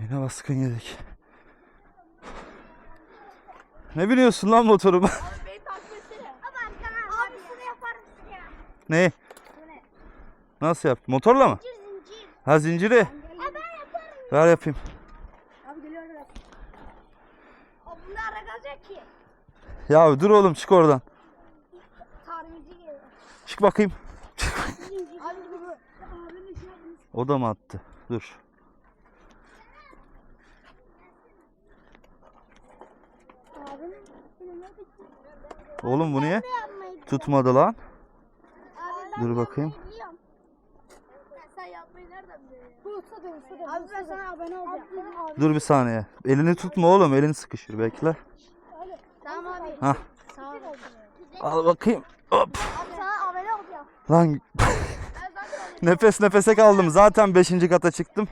Yine baskın yedik. Ne biliyorsun lan ya? ne? Nasıl yap? Motorla mı? Ha zinciri. Ya ben yaparım. Ver yapayım. Ya dur oğlum çık oradan. Tamirci geliyor. Çık bakayım. O da mı attı? Dur. Oğlum bu niye? Tutmadı lan. Abi Dur bakayım. yapmayı biliyorum. Sen yapmayı nereden biliyorsun? Bu usta da usta da. Abi ben sana abone olacağım. Dur bir saniye. Elini tutma oğlum. Elin sıkışır. Bekle. Tamam abi. Hah. Al bakayım. Hop. Abi sana abone olacağım. Lan nefes nefese kaldım. Zaten 5. kata çıktım.